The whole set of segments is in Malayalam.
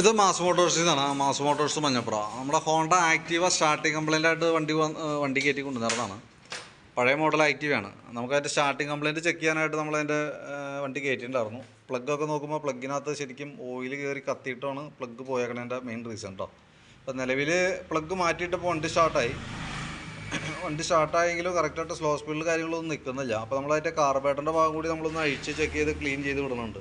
ഇത് മാസ് മോട്ടോഴ്സിൽ നിന്നാണ് മാസ് മോട്ടോഴ്സ് മഞ്ഞപ്പുറ. നമ്മുടെ ഹോണ്ട ആക്റ്റീവ സ്റ്റാർട്ടിങ് കംപ്ലൈന്റ് ആയിട്ട് വണ്ടി വണ്ടി കയറ്റി കൊണ്ടുവന്നതാണ് പഴയ മോഡൽ ആക്റ്റീവയാണ് നമുക്കതിന്റെ സ്റ്റാർട്ടിംഗ് കംപ്ലൈന്റ് ചെക്ക് ചെയ്യാനായിട്ട് നമ്മളതിന്റെ വണ്ടി കയറ്റിയിട്ടുണ്ടായിരുന്നു. പ്ലഗൊക്കെ നോക്കുമ്പോൾ പ്ലഗിനകത്ത് ശരിക്കും ഓയിൽ കയറി കത്തിയിട്ടാണ് പ്ലഗ് പോയേക്കണതിന്റെ മെയിൻ റീസൺ കേട്ടോ അപ്പോൾ നിലവിൽ പ്ലഗ് മാറ്റിയിട്ടപ്പോൾ വണ്ടി സ്റ്റാർട്ടായി. വണ്ടി സ്റ്റാർട്ടായെങ്കിലും കറക്റ്റായിട്ട് സ്ലോ സ്പീഡിൽ കാര്യങ്ങളൊന്നും നിൽക്കുന്നില്ല. അപ്പോൾ നമ്മളതിന്റെ കാർബേറ്ററിന്റെ ഭാഗം കൂടി നമ്മളൊന്ന് അഴിച്ച് ചെക്ക് ചെയ്ത് ക്ലീൻ ചെയ്ത് വിടുന്നുണ്ട്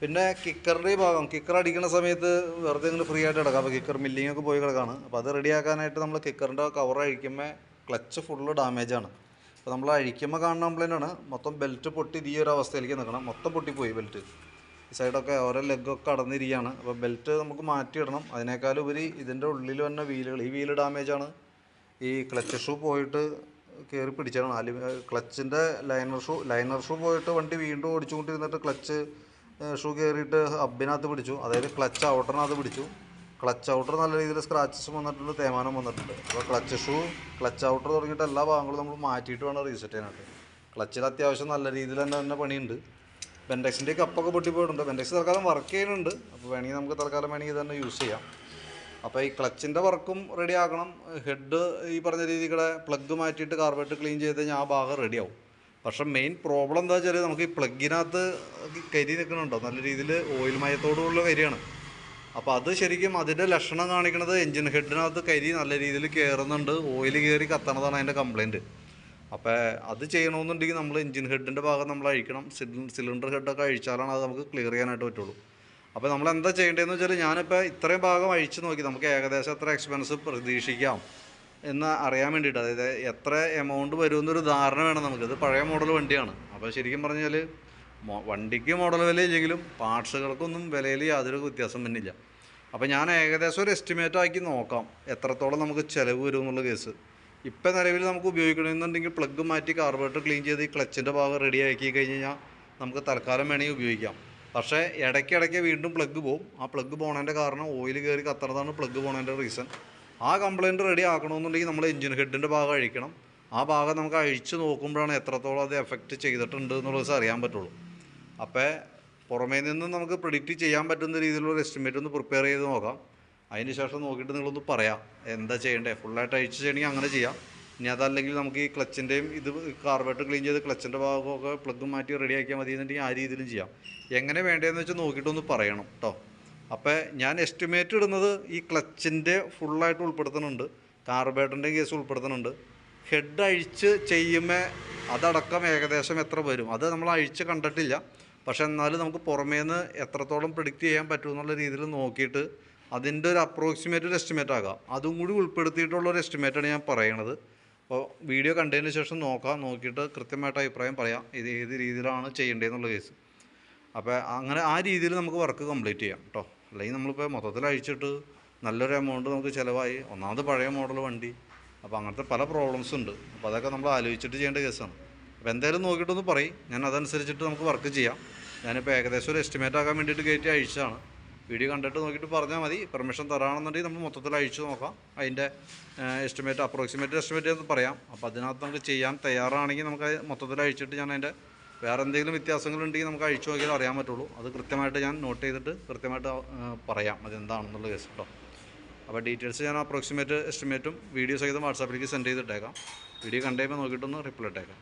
പിന്നെ കിക്കറിന്റെ ഭാഗം കിക്കർ അടിക്കുന്ന സമയത്ത് വെറുതെ ഇങ്ങനെ ഫ്രീ ആയിട്ട് കിടക്കാം. അപ്പോൾ കിക്കർ മില്ലിങ്ങൊക്കെ പോയി കിടക്കാണ്. അപ്പോൾ അത് റെഡിയാക്കാനായിട്ട് നമ്മൾ കിക്കറിന്റെ കവർ അഴിക്കുമ്പോൾ ക്ലച്ച് ഫുള്ള് ഡാമേജാണ് അപ്പോൾ നമ്മൾ അഴിക്കുമ്പോൾ കാണുന്ന കംപ്ലൈന്റ് ആണ് മൊത്തം ബെൽറ്റ് പൊട്ടി ഈ ഒരു അവസ്ഥയിലേക്ക് നിൽക്കണം. മൊത്തം പൊട്ടിപ്പോയി ബെൽറ്റ് ഈ സൈഡൊക്കെ ഓരോ ലെഗൊക്കെ അടന്നിരിക്കുകയാണ് അപ്പോൾ ബെൽറ്റ് നമുക്ക് മാറ്റിയിടണം അതിനേക്കാൾ ഉപരി ഇതിന്റെ ഉള്ളിൽ വന്ന വീലുകൾ ഈ വീൽ ഡാമേജാണ് ഈ ക്ലച്ച് ഷൂ പോയിട്ട് കയറി പിടിച്ചാണ് അലു ക്ലച്ചിന്റെ ലൈനർ ഷൂ ലൈനർ ഷൂ പോയിട്ട് വണ്ടി വീണ്ടും ഓടിച്ചുകൊണ്ടിരുന്നിട്ട് ക്ലച്ച് ഷൂ കയറിയിട്ട് ഹബിനകത്ത് പിടിച്ചു. അതായത് ക്ലച്ച് ഔട്ടറിനകത്ത് പിടിച്ചു. ക്ലച്ച് ഔട്ടർ നല്ല രീതിയിൽ സ്ക്രാച്ചസ് വന്നിട്ടുണ്ട് തേമാനം വന്നിട്ടുണ്ട്. അപ്പോൾ ക്ലച്ച് ഷൂ ക്ലച്ച് ഔട്ടർ തുടങ്ങിയിട്ട് എല്ലാ ഭാഗങ്ങളും നമ്മൾ മാറ്റിയിട്ട് വേണം റീസെറ്റ് ചെയ്യാനായിട്ട്. ക്ലച്ചിൽ അത്യാവശ്യം നല്ല രീതിയിൽ തന്നെ തന്നെ പണിയുണ്ട്. ബെൻഡെക്സിന്റെ കപ്പൊക്കെ പൊട്ടിപ്പോയിട്ടുണ്ട്. ബെൻഡെക്സ് തൽക്കാലം വർക്ക് ചെയ്യുന്നുണ്ട്. അപ്പോൾ വേണമെങ്കിൽ നമുക്ക് തൽക്കാലം വേണമെങ്കിൽ തന്നെ യൂസ് ചെയ്യാം. അപ്പോൾ ഈ ക്ലച്ചിന്റെ വർക്കും റെഡി ആക്കണം ഹെഡ് ഈ പറഞ്ഞ രീതിയിൽ പ്ലഗ് മാറ്റിയിട്ട് കാർബേറ്റ് ക്ലീൻ ചെയ്ത് കഴിഞ്ഞാൽ ആ ഭാഗം റെഡിയാവും പക്ഷെ മെയിൻ പ്രോബ്ലം എന്താ വെച്ചാൽ നമുക്ക് ഈ പ്ലഗിനകത്ത് കരി നിൽക്കുന്നുണ്ടോ നല്ല രീതിയിൽ ഓയിൽ മയത്തോടുള്ള കരിയാണ് അപ്പോൾ അത് ശരിക്കും അതിന്റെ ലക്ഷണം കാണിക്കുന്നത് എൻജിൻ ഹെഡിനകത്ത് കരി നല്ല രീതിയിൽ കയറുന്നുണ്ട് ഓയിൽ കയറി കത്തണതാണ് അതിന്റെ കംപ്ലയിന്റ് അപ്പോൾ അത് ചെയ്യണമെന്നുണ്ടെങ്കിൽ നമ്മൾ എൻജിൻ ഹെഡിന്റെ ഭാഗം നമ്മൾ അഴിക്കണം. സിലിണ്ടർ ഹെഡൊക്കെ അഴിച്ചാലാണ് അത് നമുക്ക് ക്ലിയർ ചെയ്യാനായിട്ട് പറ്റുള്ളൂ. അപ്പോൾ നമ്മൾ എന്താ ചെയ്യേണ്ടതെന്ന് വെച്ചാൽ ഞാനിപ്പോൾ ഇത്രയും ഭാഗം അഴിച്ചു നോക്കി. നമുക്ക് ഏകദേശം എത്ര എക്സ്പെൻസ് പ്രതീക്ഷിക്കാം. എന്ന് അറിയാൻ വേണ്ടിയിട്ട് അതായത് എത്ര എമൗണ്ട് വരും എന്നൊരു ധാരണ വേണം നമുക്ക്. ഇത് പഴയ മോഡൽ വണ്ടിയാണ്. അപ്പോൾ ശരിക്കും പറഞ്ഞാൽ വണ്ടിക്ക് മോഡൽ വില ഇല്ലെങ്കിലും പാർട്സുകൾക്കൊന്നും വിലയിൽ യാതൊരു വ്യത്യാസം വന്നില്ല. അപ്പോൾ ഞാൻ ഏകദേശം ഒരു എസ്റ്റിമേറ്റ് ആക്കി നോക്കാം എത്രത്തോളം നമുക്ക് ചിലവ് വരും എന്നുള്ള കേസ്. ഇപ്പം നിലവിൽ നമുക്ക് ഉപയോഗിക്കണമെന്നുണ്ടെങ്കിൽ പ്ലഗ് മാറ്റി കാർബറേറ്റർ ക്ലീൻ ചെയ്ത് ഈ ക്ലച്ചിന്റെ ഭാഗം റെഡി ആക്കി കഴിഞ്ഞ് കഴിഞ്ഞാൽ നമുക്ക് തൽക്കാലം വേണമെങ്കിൽ ഉപയോഗിക്കാം. പക്ഷേ ഇടയ്ക്കിടയ്ക്ക് വീണ്ടും പ്ലഗ് പോകും. ആ പ്ലഗ് പോണതിന്റെ കാരണം ഓയിൽ കയറി കത്തണതാണ് പ്ലഗ് പോണതിന്റെ റീസൺ ആ കംപ്ലയിന്റ് റെഡി ആക്കണമെന്നുണ്ടെങ്കിൽ നമ്മൾ എഞ്ചിൻ ഹെഡിന്റെ ഭാഗം അഴിക്കണം. ആ ഭാഗം നമുക്ക് അഴിച്ച് നോക്കുമ്പോഴാണ് എത്രത്തോളം അത് എഫക്റ്റ് ചെയ്തിട്ടുണ്ട് എന്നുള്ളത് അറിയാൻ പറ്റുള്ളൂ. അപ്പോൾ പുറമേ നിന്ന് നമുക്ക് പ്രിഡിക്റ്റ് ചെയ്യാൻ പറ്റുന്ന രീതിയിലുള്ള എസ്റ്റിമേറ്റ് ഒന്ന് പ്രിപ്പയർ ചെയ്ത് നോക്കാം. അതിന് ശേഷം നോക്കിയിട്ട് നിങ്ങളൊന്ന് പറയാം. എന്താ ചെയ്യേണ്ടത് ഫുള്ളായിട്ട് അഴിച്ച് ചെയ്യണമെങ്കിൽ അങ്ങനെ ചെയ്യാം. ഇനി അതല്ലെങ്കിൽ നമുക്ക് ഈ ക്ലച്ചിന്റെയും ഇത് കാർബേറ്റ് ക്ലീൻ ചെയ്ത് ക്ലച്ചിന്റെ ഭാഗമൊക്കെ പ്ലഗ് മാറ്റി റെഡിയാക്കിയാൽ മതി എന്നുണ്ടെങ്കിൽ ആ രീതിയിലും ചെയ്യാം. എങ്ങനെ വേണ്ടതെന്ന് വെച്ചാൽ നോക്കിയിട്ടൊന്ന് പറയണം കേട്ടോ അപ്പോൾ ഞാൻ എസ്റ്റിമേറ്റ് ഇടുന്നത് ഈ ക്ലച്ചിന്റെ ഫുള്ളായിട്ട് ഉൾപ്പെടുത്തുന്നുണ്ട്. കാർബേറ്ററിന്റെ കേസ് ഉൾപ്പെടുത്തുന്നുണ്ട്. ഹെഡ് അഴിച്ച് ചെയ്യുമ്പോൾ അതടക്കം ഏകദേശം എത്ര വരും? അത് നമ്മൾ അഴിച്ച് കണ്ടിട്ടില്ല. പക്ഷെ എന്നാലും നമുക്ക് പുറമേ നിന്ന് എത്രത്തോളം പ്രിഡിക്റ്റ് ചെയ്യാൻ പറ്റും എന്നുള്ള രീതിയിൽ നോക്കിയിട്ട് അതിന്റെ ഒരു അപ്രോക്സിമേറ്റ് ഒരു എസ്റ്റിമേറ്റ് ആകാം. അതും കൂടി ഉൾപ്പെടുത്തിയിട്ടുള്ള ഒരു എസ്റ്റിമേറ്റാണ് ഞാൻ പറയണത്. അപ്പോൾ വീഡിയോ കണ്ടതിന് ശേഷം നോക്കാം. നോക്കിയിട്ട് കൃത്യമായിട്ട് അഭിപ്രായം പറയാം. ഇത് ഏത് രീതിയിലാണ് ചെയ്യേണ്ടതെന്നുള്ള കേസ് അപ്പോൾ അങ്ങനെ ആ രീതിയിൽ നമുക്ക് വർക്ക് കംപ്ലീറ്റ് ചെയ്യാം കേട്ടോ. അല്ലെങ്കിൽ നമ്മളിപ്പോൾ മൊത്തത്തിൽ അഴിച്ചിട്ട് നല്ലൊരു എമൗണ്ട് നമുക്ക് ചിലവായി. ഒന്നാമത് പഴയ മോഡൽ വണ്ടി. അപ്പോൾ അങ്ങനത്തെ പല പ്രോബ്ലംസ് ഉണ്ട്. അപ്പോൾ അതൊക്കെ നമ്മൾ ആലോചിച്ചിട്ട് ചെയ്യേണ്ട കേസാണ്. അപ്പോൾ എന്തായാലും നോക്കിയിട്ടൊന്ന് പറയും. ഞാൻ അതനുസരിച്ചിട്ട് നമുക്ക് വർക്ക് ചെയ്യാം. ഞാനിപ്പോൾ ഏകദേശം ഒരു എസ്റ്റിമേറ്റ് ആക്കാൻ വേണ്ടിയിട്ട് കയറ്റി അഴിച്ചതാണ്. വീഡിയോ കണ്ടിട്ട് നോക്കിയിട്ട് പറഞ്ഞാൽ മതി. പെർമിഷൻ തരാണെന്നുണ്ടെങ്കിൽ നമ്മൾ മൊത്തത്തിൽ അഴിച്ചു നോക്കാം. അതിന്റെ എസ്റ്റിമേറ്റ് അപ്രോക്സിമേറ്റ് എസ്റ്റിമേറ്റ് എന്ന് പറയാം. അപ്പോൾ അതിനകത്ത് നമുക്ക് ചെയ്യാൻ തയ്യാറാണെങ്കിൽ നമുക്ക് മൊത്തത്തിൽ അഴിച്ചിട്ട് ഞാൻ അതിന്റെ വേറെ എന്തെങ്കിലും വ്യത്യാസങ്ങളുണ്ടെങ്കിൽ നമുക്ക് അഴിച്ചു നോക്കിയാൽ അറിയാൻ പറ്റുള്ളൂ. അത് കൃത്യമായിട്ട് ഞാൻ നോട്ട് ചെയ്തിട്ട് കൃത്യമായിട്ട് പറയാം അതെന്താണെന്നുള്ള കേസ് കേട്ടോ അപ്പോൾ ഡീറ്റെയിൽസ് ഞാൻ അപ്രോക്സിമേറ്റ് എസ്റ്റിമേറ്റും വീഡിയോ സഹിതം വാട്സാപ്പിലേക്ക് സെൻഡ് ചെയ്തിട്ടേക്കാം. വീഡിയോ കണ്ടുകഴിയുമ്പോൾ നോക്കിയിട്ടൊന്ന് റിപ്ലൈ ഇട്ടേക്കാം.